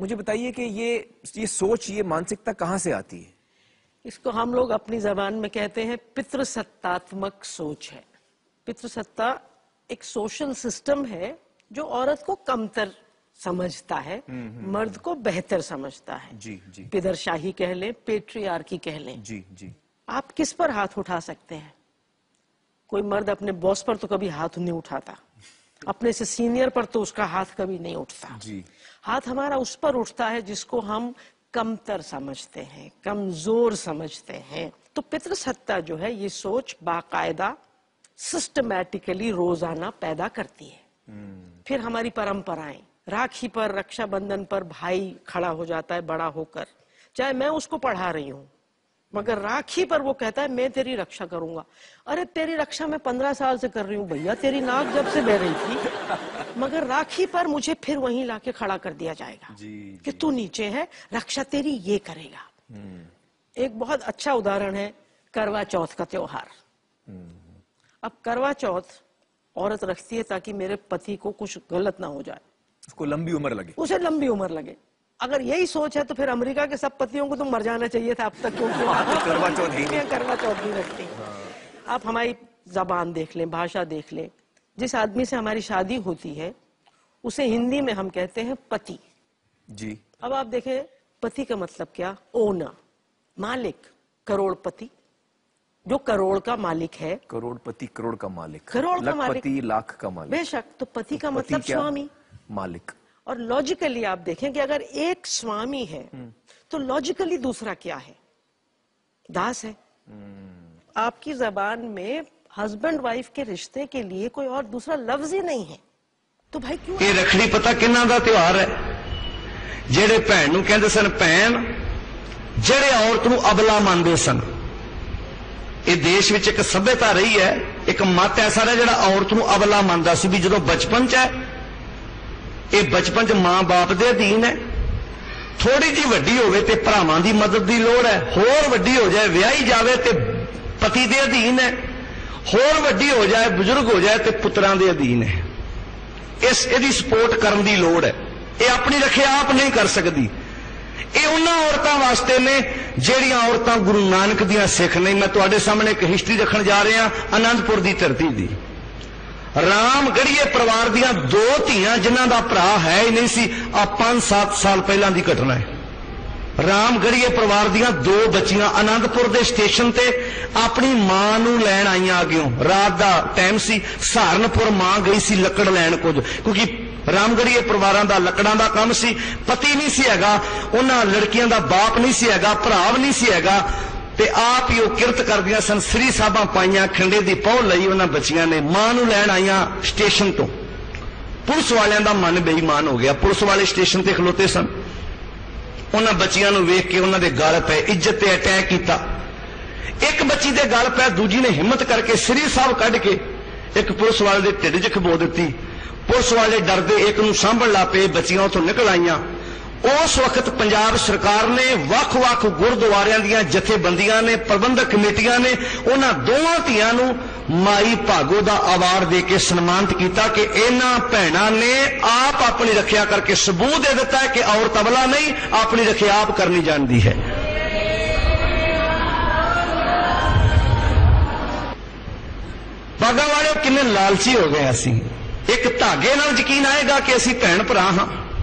मुझे बताइए कि ये ये सोच ये मानसिकता कहाँ से आती है? इसको हम लोग अपनी जबान में कहते हैं पितृसत्तात्मक सोच है। पितृसत्ता एक सोशल सिस्टम है जो औरत को कमतर समझता है मर्द को बेहतर समझता है। जी जी। पिदरशाही कह लें पेट्रियार्की कह लें। जी जी। आप किस पर हाथ उठा सकते हैं? कोई मर्द अपने बॉस पर तो कभी हाथ नहीं उठाता। अपने से सीनियर पर तो उसका हाथ कभी नहीं उठता। जी। हाथ हमारा उस पर उठता है जिसको हम कमतर समझते हैं कमज़ोर समझते हैं। तो पितृसत्ता जो है ये सोच बाकायदा सिस्टमैटिकली रोज़ाना पैदा करती है। फिर हमारी परंपराएँ राखी पर रक्षाबंधन पर भाई खड़ा हो जाता है बड़ा होकर। चाहे मैं उसको पढ़ा रही हूँ मगर राखी पर वो कहता है मैं तेरी रक्षा करूँगा। अरे तेरी रक्षा मैं पंद्रह साल से कर रही हूँ भैया। तेरी नाक जब से बह रही थी मगर राखी पर मुझे फिर वहीं लाके खड़ा कर दिया जाएगा जी, कि तू नीचे है रक्षा तेरी ये करेगा। एक बहुत अच्छा उदाहरण है करवा चौथ का त्योहार। अब करवा चौथ औरत रखती है ताकि मेरे पति को कुछ गलत ना हो जाए। उसको लंबी उम्र लगे। उसे लंबी उम्र लगे। अगर यही सोच है तो फिर अमेरिका के सब पतियों को तो मर जाना चाहिए था अब तक क्योंकि तो करवा है ही नहीं। यहाँ करवा चौथ रखती आप हमारी जबान देख लें भाषा देख लें। जिस आदमी से हमारी शादी होती है उसे हिंदी में हम कहते हैं पति। जी। अब आप देखें पति का मतलब क्या? ओना मालिक करोड़पति। जो करोड़ का मालिक है। करोड़पति करोड़ का मालिक। करोड़ का मालिक। लाख का मालिक। बेशक तो पति का पति मतलब स्वामी। मालिक। और लॉजिकली आप देखें कि अगर एक स्वामी है तो लॉजिकली दूसरा क्या है दास है आपकी जबान में हस्बैंड वाइफ के रिश्ते के लिए कोई और दूसरा लफ्ज ही नहीं है तो भाई क्यों ਇਹ ਰਖੜੀ ਪਤਾ ਕਿੰਨਾ ਦਾ ਤਿਉਹਾਰ ਹੈ ਜਿਹੜੇ ਭੈਣ ਨੂੰ ਕਹਿੰਦੇ ਸਨ ਭੈਣ ਜਿਹੜੇ ਔਰਤ ਨੂੰ ਅਬਲਾ ਮੰਨਦੇ ਸਨ ਇਹ ਦੇਸ਼ ਵਿੱਚ ਇੱਕ ਸਭਿਅਤਾ ਰਹੀ ਹੈ ਇੱਕ ਮਤ ਐਸਾ ਰਿਹਾ ਜਿਹੜਾ ਔਰਤ ਨੂੰ ਅਬਲਾ ਮੰਨਦਾ ਸੀ ਵੀ ਜਦੋਂ ਬਚਪਨ 'ਚ ਹੈ ਇਹ ਬਚਪਨ 'ਚ ਮਾਂ-ਬਾਪ ਦੇ ਅਧੀਨ ਹੈ। ਥੋੜੀ ਜੀ ਵੱਡੀ ਹੋਵੇ ਤੇ ਭਰਾਵਾਂ ਦੀ ਮਦਦ ਦੀ ਲੋੜ ਹੈ। ਹੋਰ ਵੱਡੀ ਹੋ ਜਾਏ, ਵਿਆਹੀ ਜਾਵੇ ਤੇ ਪਤੀ ਦੇ ਅਧੀਨ ਹੈ। ਹੋਰ ਵੱਡੀ ਹੋ ਜਾਏ, ਬਜ਼ੁਰਗ ਹੋ ਜਾਏ ਤੇ ਪੁੱਤਰਾਂ ਦੇ ਅਧੀਨ ਹੈ। ਇਸ, ਇਹਦੀ ਸਪੋਰਟ ਕਰਨ ਦੀ ਲੋੜ ਹੈ। ਇਹ ਆਪਣੀ ਰੱਖਿਆ ਆਪ ਨਹੀਂ ਕਰ ਸਕਦੀ। ਇਹ ਉਹਨਾਂ ਔਰਤਾਂ ਵਾਸਤੇ ਨੇ ਜਿਹੜੀਆਂ ਔਰਤਾਂ ਗੁਰੂ ਨਾਨਕ ਦੀਆਂ ਸਿੱਖ ਨਹੀਂ ਮੈਂ ਤੁਹਾਡੇ ਸਾਹਮਣੇ ਇੱਕ ਹਿਸਟਰੀ ਰੱਖਣ ਜਾ ਰਿਹਾ, ਆਨੰਦਪੁਰ ਦੀ ਧਰਤੀ ਦੀ। ਰਾਮਗੜੀਏ ਪਰਿਵਾਰ ਦੀਆਂ ਦੋ ਧੀਆਂ, ਜਿਨ੍ਹਾਂ ਦਾ ਭਰਾ ਹੈ ਹੀ ਨਹੀਂ ਸੀ ਆ 5-7 ਸਾਲ ਪਹਿਲਾਂ ਦੀ ਘਟਨਾ ਹੈ। ਰਾਮਗੜੀਏ ਪਰਿਵਾਰ ਦੀਆਂ ਦੋ ਬੱਚੀਆਂ ਆਨੰਦਪੁਰ ਦੇ ਸਟੇਸ਼ਨ ਤੇ ਆਪਣੀ ਮਾਂ ਨੂੰ ਲੈਣ ਆਈਆਂ ਅੱਗਿਓਂ। ਰਾਤ ਦਾ ਟਾਈਮ ਸੀ, ਸਹਾਰਨਪੁਰ ਮਾਂ ਗਈ ਸੀ ਲੱਕੜ ਲੈਣ ਕੁਝ, ਕਿਉਂਕਿ ਰਾਮਗੜੀਏ ਪਰਿਵਾਰਾਂ ਦਾ ਲੱਕੜਾਂ ਦਾ ਕੰਮ ਸੀ, ਪਤੀ ਨਹੀਂ ਸੀ ਹੈਗਾ, ਉਹਨਾਂ ਲੜਕੀਆਂ ਦਾ ਬਾਪ ਨਹੀਂ ਸੀ ਹੈਗਾ, ਭਰਾ ਵੀ ਨਹੀਂ ਸੀ ਹੈਗਾ ਤੇ ਆਪ ਹੀ ਉਹ ਕਿਰਤ ਕਰਦੀਆਂ ਸਨ। ਸ੍ਰੀ ਸਾਹਿਬਾਂ ਪਾਈਆਂ ਖੰਡੇ ਦੀ ਪਹੁ ਲਈ ਉਹਨਾਂ ਬੱਚੀਆਂ ਨੇ ਮਾਂ ਨੂੰ ਲੈਣ ਆਈਆਂ ਸਟੇਸ਼ਨ ਤੋਂ। ਪੁਲਿਸ ਵਾਲਿਆਂ ਦਾ ਮਨ ਬੇਈਮਾਨ ਹੋ ਗਿਆ। ਪੁਲਿਸ ਵਾਲੇ ਸਟੇਸ਼ਨ ਤੇ ਖਲੋਤੇ ਸਨ। ਉਹਨਾਂ ਬੱਚੀਆਂ ਨੂੰ ਵੇਖ ਕੇ ਉਹਨਾਂ ਦੇ ਗਲ ਪਏ ਇੱਜ਼ਤ ਤੇ ਅਟੈਕ ਕੀਤਾ। ਇੱਕ ਬੱਚੀ ਦੇ ਗਲ ਪੈ, ਦੂਜੀ ਨੇ ਹਿੰਮਤ ਕਰਕੇ ਸ੍ਰੀ ਸਾਹਿਬ ਕੱਢ ਕੇ ਇੱਕ ਪੁਲਿਸ ਵਾਲੇ ਦੇ ਢਿੱਡ 'ਚ ਖਬੋ ਦਿੱਤੀ। ਪੁਲਿਸ ਵਾਲੇ ਡਰਦੇ ਇੱਕ ਨੂੰ ਸਾਂਭਣ ਲਾ ਪਏ। ਬੱਚੀਆਂ ਉਥੋਂ ਨਿਕਲ ਆਈਆਂ। ਉਸ ਵਕਤ ਪੰਜਾਬ ਸਰਕਾਰ ਨੇ ਵੱਖ-ਵੱਖ ਗੁਰਦੁਆਰਿਆਂ ਦੀਆਂ ਜਥੇਬੰਦੀਆਂ ਨੇ, ਪ੍ਰਬੰਧਕ ਕਮੇਟੀਆਂ ਨੇ, ਉਹਨਾਂ ਦੋਵਾਂ ਧੀਆਂ ਨੂੰ ਮਾਈ ਭਾਗੋ ਦਾ ਅਵਾਰਡ ਦੇ ਕੇ ਸਨਮਾਨਿਤ ਕੀਤਾ ਕਿ ਇਹਨਾਂ ਭੈਣਾਂ ਨੇ ਆਪ ਆਪਣੀ ਰੱਖਿਆ ਕਰਕੇ ਸਬੂਤ ਦੇ ਦਿੱਤਾ ਕਿ ਔਰਤ ਅਬਲਾ ਨਹੀਂ, ਆਪਣੀ ਰੱਖਿਆ ਆਪ ਕਰਨੀ ਜਾਣਦੀ ਹੈ। ਭਾਗਾ ਵਾਲਿਓ, ਕਿੰਨੇ ਲਾਲਚੀ ਹੋ ਗਏ ਅਸੀਂ। ਇੱਕ ਧਾਗੇ ਨਾਲ ਯਕੀਨ ਆਏਗਾ ਕਿ ਅਸੀਂ ਭੈਣ ਭਰਾ ਹਾਂ।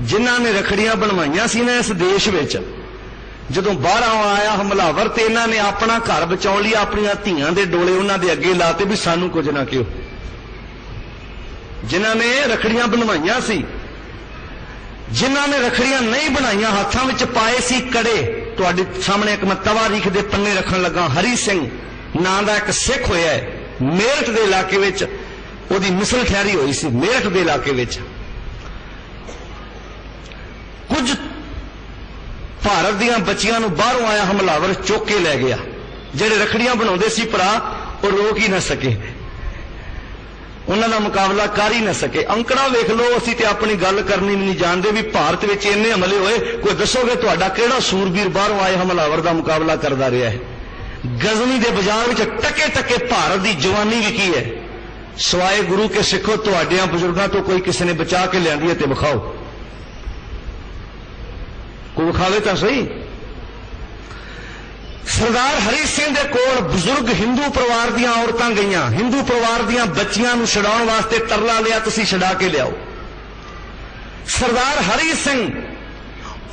ਜਿਨ੍ਹਾਂ ਨੇ ਰਖੜੀਆਂ ਬਣਵਾਈਆਂ ਸੀ ਨਾ ਇਸ ਦੇਸ਼ ਵਿੱਚ, ਜਦੋਂ ਬਾਹਰੋਂ ਆਇਆ ਹਮਲਾਵਰ ਤੇ ਇਹਨਾਂ ਨੇ ਆਪਣਾ ਘਰ ਬਚਾਉਣ ਲਈ ਆਪਣੀਆਂ ਧੀਆਂ ਦੇ ਡੋਲੇ ਉਹਨਾਂ ਦੇ ਅੱਗੇ ਲਾਤੇ ਵੀ ਸਾਨੂੰ ਕੁਝ ਨਾ ਕਿਓ ਜਿਨ੍ਹਾਂ ਨੇ ਰਖੜੀਆਂ ਬਣਵਾਈਆਂ ਸੀ, ਜਿਨ੍ਹਾਂ ਨੇ ਰਖੜੀਆਂ ਨਹੀਂ ਬਣਾਈਆਂ, ਹੱਥਾਂ ਵਿੱਚ ਪਾਏ ਸੀ ਕੜੇ। ਤੁਹਾਡੇ ਸਾਹਮਣੇ ਇੱਕ ਮੈਂ ਤਵਾਰੀਖ ਦੇ ਪੰਨੇ ਰੱਖਣ ਲੱਗਾ, ਹਰੀ ਸਿੰਘ ਨਾਂ ਦਾ ਇੱਕ ਸਿੱਖ ਹੋਇਆ ਹੈ, ਮੇਰਠ ਦੇ ਇਲਾਕੇ ਵਿੱਚ, ਉਹਦੀ ਮਿਸਲ ਠਹਿਰੀ ਹੋਈ ਸੀ, ਮੇਰਠ ਦੇ ਇਲਾਕੇ ਵਿੱਚ। ਭਾਰਤ ਦੀਆਂ ਬੱਚੀਆਂ ਨੂੰ ਬਾਹਰੋਂ ਆਇਆ ਹਮਲਾਵਰ ਚੁੱਕ ਕੇ ਲੈ ਗਿਆ। ਜਿਹੜੇ ਰਖੜੀਆਂ ਬਣਾਉਂਦੇ ਸੀ ਭਰਾ, ਉਹ ਰੋਕ ਹੀ ਨਾ ਸਕੇ। ਉਹਨਾਂ ਦਾ ਮੁਕਾਬਲਾ ਕਰ ਹੀ ਨਾ ਸਕੇ। ਅੰਕੜਾ ਵੇਖ ਲਓ, ਅਸੀਂ ਤੇ ਆਪਣੀ ਗੱਲ ਕਰਨੀ ਵੀ ਨਹੀਂ ਜਾਣਦੇ ਵੀ ਭਾਰਤ ਵਿੱਚ ਇੰਨੇ ਹਮਲੇ ਹੋਏ। ਕੋਈ ਦੱਸੋਗੇ ਤੁਹਾਡਾ ਕਿਹੜਾ ਸੂਰਬੀਰ ਬਾਹਰੋਂ ਆਏ ਹਮਲਾਵਰ ਦਾ ਮੁਕਾਬਲਾ ਕਰਦਾ ਰਿਹਾ ਹੈ? ਗਜ਼ਨੀ ਦੇ ਬਾਜ਼ਾਰ ਵਿੱਚ ਟਕੇ ਟਕੇ ਭਾਰਤ ਦੀ ਜਵਾਨੀ ਵੀ ਕੀ ਹੈ? ਸਵਾਏ ਗੁਰੂ ਕੇ ਸਿੱਖੋ, ਤੁਹਾਡਿਆਂ ਬਜ਼ੁਰਗਾਂ ਤੋਂ ਕੋਈ ਕਿਸੇ ਨੇ ਬਚਾ ਕੇ ਲਿਆਂਦੀ ਹੈ ਤੇ ਵਿਖਾਓ। ਕੋਈ ਵਿਖਾਵੇ ਤਾਂ ਸਹੀ। ਸਰਦਾਰ ਹਰੀ ਸਿੰਘ ਦੇ ਕੋਲ ਬਜ਼ੁਰਗ ਹਿੰਦੂ ਪਰਿਵਾਰ ਦੀਆਂ ਔਰਤਾਂ ਗਈਆਂ। ਹਿੰਦੂ ਪਰਿਵਾਰ ਦੀਆਂ ਬੱਚੀਆਂ ਨੂੰ ਛਡਾਉਣ ਵਾਸਤੇ ਤਰਲਾ ਲਿਆ, ਤੁਸੀਂ ਛਡਾ ਕੇ ਲਿਆਓ। ਸਰਦਾਰ ਹਰੀ ਸਿੰਘ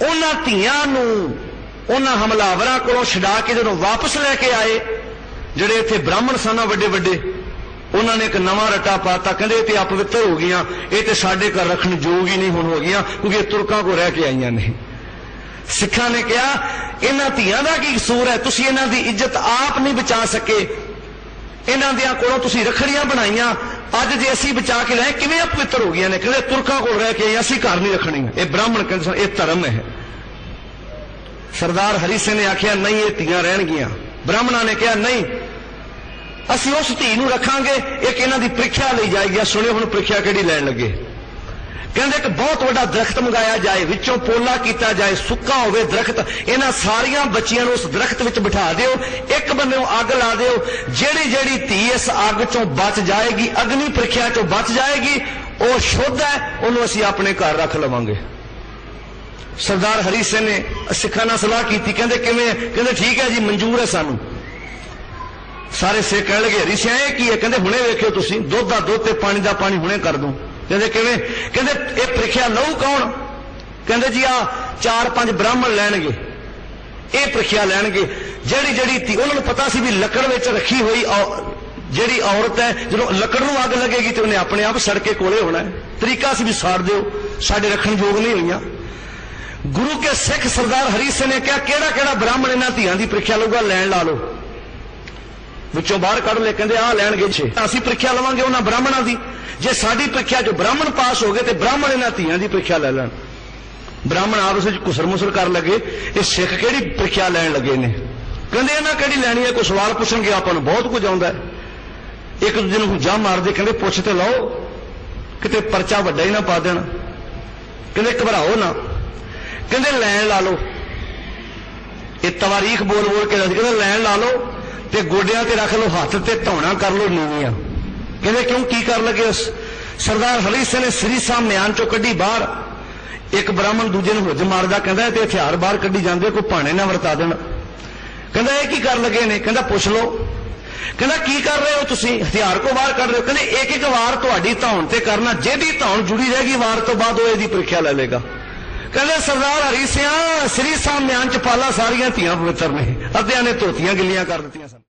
ਉਹਨਾਂ ਧੀਆਂ ਨੂੰ ਉਹਨਾਂ ਹਮਲਾਵਰਾਂ ਕੋਲੋਂ ਛਡਾ ਕੇ ਜਦੋਂ ਵਾਪਸ ਲੈ ਕੇ ਆਏ, ਜਿਹੜੇ ਇੱਥੇ ਬ੍ਰਾਹਮਣ ਸਨ ਵੱਡੇ ਵੱਡੇ ਉਹਨਾਂ ਨੇ ਇੱਕ ਨਵਾਂ ਰਟਾ ਪਾਤਾ। ਕਹਿੰਦੇ, ਇਹ ਤੇ ਅਪਵਿੱਤਰ ਹੋ ਗਈਆਂ। ਇਹ ਤੇ ਸਾਡੇ ਘਰ ਰੱਖਣ ਯੋਗ ਹੀ ਨਹੀਂ ਹੁਣ ਹੋ ਗਈਆਂ, ਕਿਉਂਕਿ ਇਹ ਤੁਰਕਾਂ ਕੋ ਰਹਿ ਕੇ ਆਈਆਂ ਨੇ। ਸਿੱਖਾਂ ਨੇ ਕਿਹਾ ਇਹਨਾਂ ਧੀਆਂ ਦਾ ਕੀ ਕਸੂਰ ਹੈ? ਤੁਸੀਂ ਇਹਨਾਂ ਦੀ ਇੱਜ਼ਤ ਆਪ ਨਹੀਂ ਬਚਾ ਸਕੇ। ਇਹਨਾਂ ਦਿਆਂ ਕੋਲੋਂ ਤੁਸੀਂ ਰਖੜੀਆਂ ਬਣਾਈਆਂ। ਅੱਜ ਜੇ ਅਸੀਂ ਬਚਾ ਕੇ ਲੈ ਕਿਵੇਂ ਅਪਵਿੱਤਰ ਹੋ ਗਈਆਂ ਨੇ? ਕਹਿੰਦੇ ਤੁਰਕਾਂ ਕੋਲ ਰਹਿ ਕੇ ਆਈਆਂ, ਅਸੀਂ ਘਰ ਨਹੀਂ ਰੱਖਣੀਆਂ। ਇਹ ਬ੍ਰਾਹਮਣ ਕਹਿੰਦੇ ਇਹ ਧਰਮ ਹੈ। ਸਰਦਾਰ ਹਰੀ ਸਿੰਘ ਨੇ ਆਖਿਆ ਨਹੀਂ ਇਹ ਧੀਆਂ ਰਹਿਣਗੀਆਂ। ਬ੍ਰਾਹਮਣਾਂ ਨੇ ਕਿਹਾ ਨਹੀਂ ਅਸੀਂ ਉਸ ਧੀ ਨੂੰ ਰੱਖਾਂਗੇ ਇੱਕ ਇਹਨਾਂ ਦੀ ਪ੍ਰੀਖਿਆ ਲਈ ਜਾਏਗੀ ਸੁਣਿਓ ਹੁਣ ਪ੍ਰੀਖਿਆ ਕਿਹੜੀ ਲੈਣ ਲੱਗੇ? ਕਹਿੰਦੇ ਇੱਕ ਬਹੁਤ ਵੱਡਾ ਦਰਖਤ ਮੰਗਾਇਆ ਜਾਏ, ਵਿੱਚੋਂ ਪੋਲਾ ਕੀਤਾ ਜਾਏ, ਸੁੱਕਾ ਹੋਵੇ ਦਰਖਤ, ਇਹਨਾਂ ਸਾਰੀਆਂ ਬੱਚੀਆਂ ਨੂੰ ਉਸ ਦਰਖਤ ਵਿੱਚ ਬਿਠਾ ਦਿਓ, ਇੱਕ ਬੰਦੇ ਨੂੰ ਅੱਗ ਲਾ ਦਿਓ, ਜਿਹੜੀ ਜਿਹੜੀ ਧੀ ਇਸ ਅੱਗ ਚੋਂ ਬਚ ਜਾਏਗੀ, ਅਗਨੀ ਪ੍ਰੀਖਿਆ ਚੋਂ ਬਚ ਜਾਏਗੀ, ਉਹ ਸ਼ੁੱਧ ਹੈ, ਉਹਨੂੰ ਅਸੀਂ ਆਪਣੇ ਘਰ ਰੱਖ ਲਵਾਂਗੇ। ਸਰਦਾਰ ਹਰੀ ਸਿੰਘ ਨੇ ਸਿੱਖਾਂ ਨਾਲ ਸਲਾਹ ਕੀਤੀ, ਕਹਿੰਦੇ ਕਿਵੇਂ, ਕਹਿੰਦੇ ਠੀਕ ਹੈ ਜੀ, ਮਨਜ਼ੂਰ ਹੈ ਸਾਨੂੰ। ਸਾਰੇ ਸਿੱਖ ਕਹਿਣ ਲੱਗੇ, ਹਰੀ ਸਿੰਘ, ਇਹ ਕੀ ਹੈ? ਕਹਿੰਦੇ ਹੁਣੇ ਵੇਖਿਓ ਤੁਸੀਂ, ਦੁੱਧ ਦਾ ਦੁੱਧ ਤੇ ਪਾਣੀ ਦਾ ਪਾਣੀ ਹੁਣੇ ਕਰ ਦੋ। ਕਹਿੰਦੇ ਕਿਵੇਂ? ਕਹਿੰਦੇ ਇਹ ਪ੍ਰੀਖਿਆ ਲਊ ਕੌਣ? ਕਹਿੰਦੇ ਜੀ ਆ ਚਾਰ ਪੰਜ ਬ੍ਰਾਹਮਣ ਲੈਣਗੇ। ਇਹ ਪ੍ਰੀਖਿਆ ਲੈਣਗੇ। ਜਿਹੜੀ ਜਿਹੜੀ ਧੀ, ਉਹਨਾਂ ਨੂੰ ਪਤਾ ਸੀ ਵੀ ਲੱਕੜ ਵਿੱਚ ਰੱਖੀ ਹੋਈ ਔ- ਜਿਹੜੀ ਔਰਤ ਹੈ, ਜਦੋਂ ਲੱਕੜ ਨੂੰ ਅੱਗ ਲੱਗੇਗੀ ਤੇ ਉਹਨੇ ਆਪਣੇ ਆਪ ਸੜ ਕੇ ਕੋਲੇ ਹੋਣਾ ਹੈ। ਤਰੀਕਾ ਸੀ ਵੀ ਸਾੜ ਦਿਓ। ਸਾਡੇ ਰੱਖਣ ਯੋਗ ਨਹੀਂ ਹੋਈਆਂ। ਗੁਰੂ ਕੇ ਸਿੱਖ ਸਰਦਾਰ ਹਰੀ ਸਿੰਘ ਨੇ ਕਿਹਾ ਕਿਹੜਾ ਕਿਹੜਾ ਬ੍ਰਾਹਮਣ ਇਹਨਾਂ ਧੀਆਂ ਦੀ ਪ੍ਰੀਖਿਆ ਲਊਗਾ, ਲੈਣ ਲਾ ਲਓ। ਵਿੱਚੋਂ ਬਾਹਰ ਕੱਢ ਲੈ, ਕਹਿੰਦੇ ਆਹ ਲੈਣਗੇ ਛੇ। ਅਸੀਂ ਪ੍ਰੀਖਿਆ ਲਵਾਂਗੇ ਉਹਨਾਂ ਬ੍ਰਾਹਮਣਾਂ ਦੀ। ਜੇ ਸਾਡੀ ਪ੍ਰੀਖਿਆ ਜੋ ਬ੍ਰਾਹਮਣ ਪਾਸ ਹੋ ਗਏ ਤੇ ਬ੍ਰਾਹਮਣ ਇਹਨਾਂ ਧੀਆਂ ਦੀ ਪ੍ਰੀਖਿਆ ਲੈ ਲੈਣ। ਬ੍ਰਾਹਮਣ ਆਪਸ ਵਿੱਚ ਕੁਸਰ ਮੁਸਰ ਕਰਨ ਲੱਗੇ, ਇਹ ਸਿੱਖ ਕਿਹੜੀ ਪ੍ਰੀਖਿਆ ਲੈਣ ਲੱਗੇ ਨੇ? ਕਹਿੰਦੇ ਇਹਨਾਂ ਕਿਹੜੀ ਲੈਣੀ ਹੈ? ਕੋਈ ਸਵਾਲ ਪੁੱਛਣਗੇ, ਆਪਾਂ ਨੂੰ ਬਹੁਤ ਕੁਝ ਆਉਂਦਾ ਇੱਕ ਦੂਜੇ ਨੂੰ ਜਾ ਮਾਰਦੇ, ਕਹਿੰਦੇ ਪੁੱਛ ਤੇ ਲਓ, ਕਿਤੇ ਪਰਚਾ ਵੱਡਾ ਹੀ ਨਾ ਪਾ ਦੇਣ। ਕਹਿੰਦੇ ਘਬਰਾਓ ਨਾ। ਕਹਿੰਦੇ ਲੈਣ ਲਾ ਲਓ। ਇਹ ਤਵਾਰੀਖ ਬੋਲ ਬੋਲ ਕੇ ਦੱਸ, ਕਹਿੰਦੇ ਲੈਣ ਲਾ ਲਓ। ਤੇ ਗੋਡਿਆਂ ਤੇ ਰੱਖ ਲਓ, ਹੱਥ ਤੇ ਧੌਣਾ ਕਰ ਲਓ ਨੀਵੀਆਂ। ਕਹਿੰਦੇ ਕਿਉਂ, ਕੀ ਕਰ ਲੱਗੇ ਉਸ? ਸਰਦਾਰ ਹਰੀ ਸਿੰਘ ਨੇ ਸ੍ਰੀ ਸਾਹਿਬ ਮਿਆਨ ਚੋਂ ਕੱਢੀ ਬਾਹਰ। ਇੱਕ ਬ੍ਰਾਹਮਣ ਦੂਜੇ ਨੂੰ ਹੁੱਜ ਮਾਰਦਾ, ਕਹਿੰਦਾ ਇਹ ਤੇ ਹਥਿਆਰ ਬਾਹਰ ਕੱਢੀ ਜਾਂਦੇ, ਕੋਈ ਭਾਣੇ ਨਾ ਵਰਤਾ ਦੇਣ। ਕਹਿੰਦਾ ਇਹ ਕੀ ਕਰ ਲੱਗੇ ਨੇ? ਕਹਿੰਦਾ ਪੁੱਛ ਲਓ। ਕਹਿੰਦਾ ਕੀ ਕਰ ਰਹੇ ਹੋ ਤੁਸੀਂ? ਹਥਿਆਰ ਕੋ ਬਾਹਰ ਕੱਢ ਰਹੇ ਹੋ? ਕਹਿੰਦੇ ਇੱਕ ਇੱਕ ਵਾਰ ਤੁਹਾਡੀ ਧੌਣ ਤੇ ਕਰਨਾ ਜਿਹਦੀ ਧੌਣ ਜੁੜੀ ਰਹੇਗੀ ਵਾਰ ਤੋਂ ਬਾਅਦ ਉਹ ਇਹਦੀ ਪ੍ਰੀਖਿਆ ਲੈ ਲੇਗਾ ਕਹਿੰਦੇ, ਸਰਦਾਰ ਹਰੀ ਸਿੰਘ ਸ੍ਰੀ ਸਾਹਿਬ ਮਿਆਨ ਚ ਪਾਲਾ ਸਾਰੀਆਂ ਧੀਆਂ ਪਵਿੱਤਰ ਨੇ। ਅੱਧਿਆਂ ਨੇ ਧੋਤੀਆਂ ਗਿੱਲੀਆਂ ਕਰ ਦਿੱਤੀਆਂ ਸਨ।